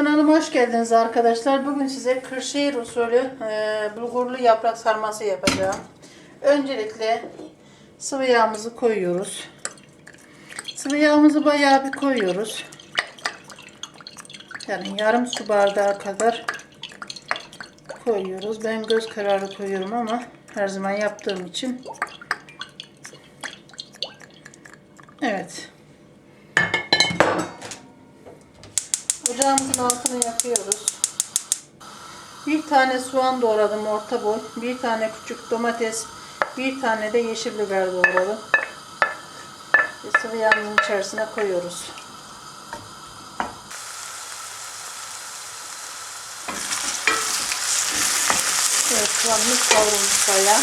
Kanalıma hoş geldiniz arkadaşlar. Bugün size Kırşehir usulü e, bulgurlu yaprak sarması yapacağım. Öncelikle sıvı yağımızı koyuyoruz. Sıvı yağımızı bayağı bir koyuyoruz. Yani yarım su bardağı kadar koyuyoruz. Ben göz kararı koyuyorum ama her zaman yaptığım için. Evet. Ocağımızın altını yakıyoruz. Bir tane soğan doğradım orta boy. Bir tane küçük domates. Bir tane de yeşil biber doğradım. Ve sıvı yağımızın içerisine koyuyoruz. Evet soğanımız kavrulmuş bayağı.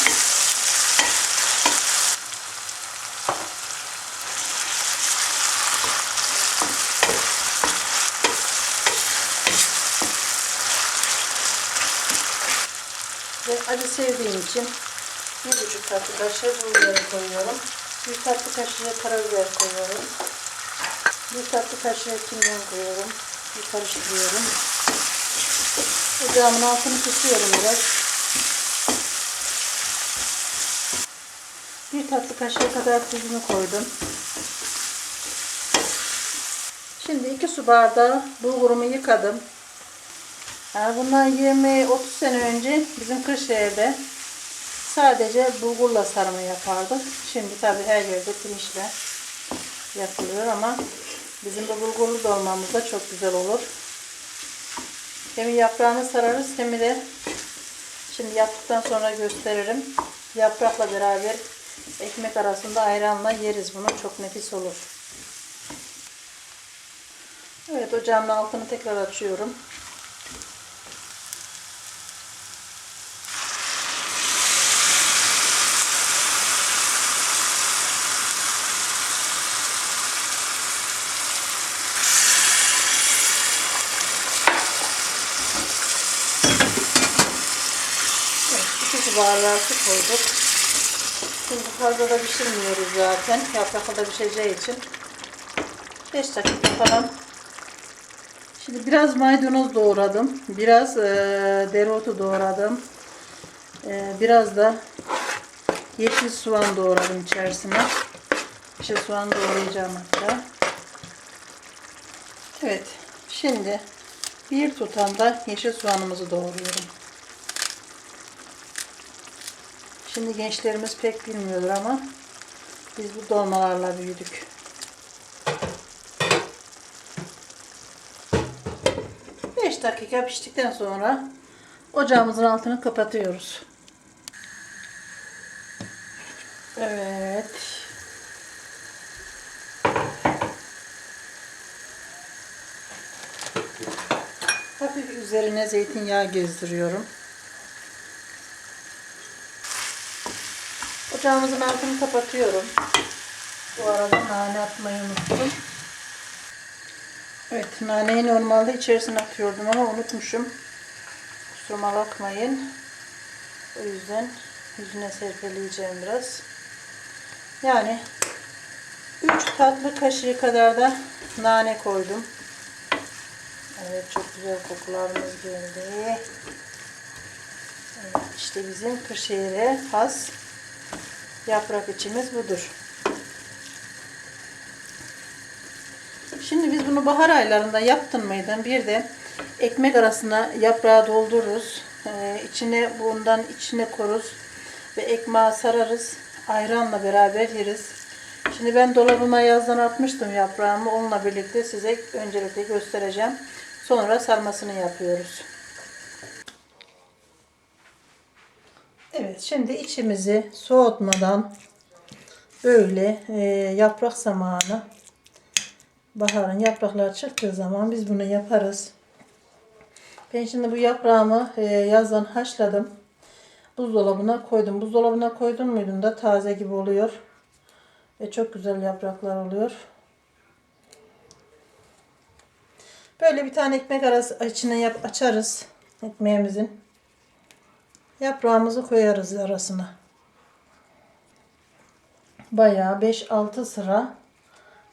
Acı sevdiğim için bir buçuk tatlı kaşığı pul biberi koyuyorum. Bir tatlı kaşığı karabiber koyuyorum. Bir tatlı kaşığı kimyon koyuyorum. Bir karıştırıyorum. Ocağımın altını kısıyorum biraz. Bir tatlı kaşığı kadar tuzunu koydum. Şimdi iki su bardağı bulgurumu yıkadım. Yani bundan 20-30 sene önce bizim Kırşehir'de sadece bulgurla sarma yapardık. Şimdi tabi her yerde pirinçle yapılıyor ama bizim de bulgurlu dolmamız da çok güzel olur. Hem yaprağını sararız hem de şimdi yaptıktan sonra gösteririm. Yaprakla beraber ekmek arasında ayranla yeriz bunu. Çok nefis olur. Evet ocağımın altını tekrar açıyorum. Evet, su koyduk. Şimdi fazla da pişirmiyoruz zaten. Yaprakla da pişeceği için. 5 dakika falan. Şimdi biraz maydanoz doğradım. Biraz e, dereotu doğradım. E, biraz da yeşil soğan doğradım içerisine. Yeşil soğan doğrayacağım hatta. Evet. Şimdi bir tutam da yeşil soğanımızı doğruyorum. Şimdi gençlerimiz pek bilmiyordur ama biz bu dolmalarla büyüdük. Beş dakika piştikten sonra ocağımızın altını kapatıyoruz. Evet. Hafif üzerine zeytinyağı gezdiriyorum. Ocağımızın altını kapatıyorum. Bu arada nane atmayı unuttum. Evet naneyi normalde içerisine atıyordum ama unutmuşum. Kusuruma bakmayın. O yüzden yüzüne serpeleyeceğim biraz. Yani 3 tatlı kaşığı kadar da nane koydum. Evet çok güzel kokularımız geldi. Evet, işte bizim Kırşehir'e has yaprak içimiz budur. Şimdi biz bunu bahar aylarında yaptın mıydın? Bir de ekmek arasına yaprağı doldururuz. Ee, içine bundan içine koruz ve ekmeğe sararız. Ayranla beraber yeriz. Şimdi ben dolabıma yazdan atmıştım yaprağımı. Onunla birlikte size öncelikle göstereceğim. Sonra sarmasını yapıyoruz. Evet şimdi içimizi soğutmadan böyle e, yaprak zamanı baharın yaprakları çıktığı zaman biz bunu yaparız. Ben şimdi bu yaprağımı e, yazdan haşladım. Buzdolabına koydum. Buzdolabına koydum muydum da taze gibi oluyor. Ve çok güzel yapraklar oluyor. Böyle bir tane ekmek arası içine yap açarız ekmeğimizin. Yaprağımızı koyarız arasına. Bayağı 5-6 sıra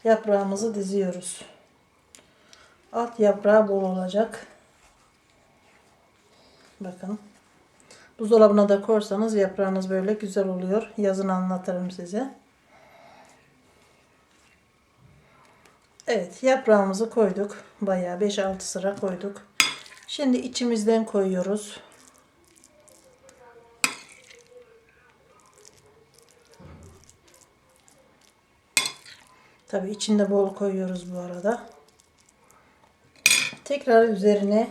yaprağımızı diziyoruz. Alt yaprağı bol olacak. Bakın. Buzdolabına da korsanız yaprağınız böyle güzel oluyor. Yazın anlatırım size. Evet yaprağımızı koyduk. Bayağı 5-6 sıra koyduk. Şimdi içimizden koyuyoruz. Tabi içinde bol koyuyoruz bu arada. Tekrar üzerine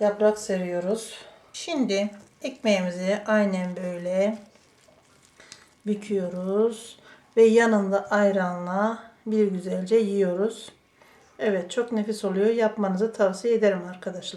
yaprak seriyoruz. Şimdi ekmeğimizi aynen böyle büküyoruz ve yanında ayranla bir güzelce yiyoruz. Evet çok nefis oluyor. Yapmanızı tavsiye ederim arkadaşlar.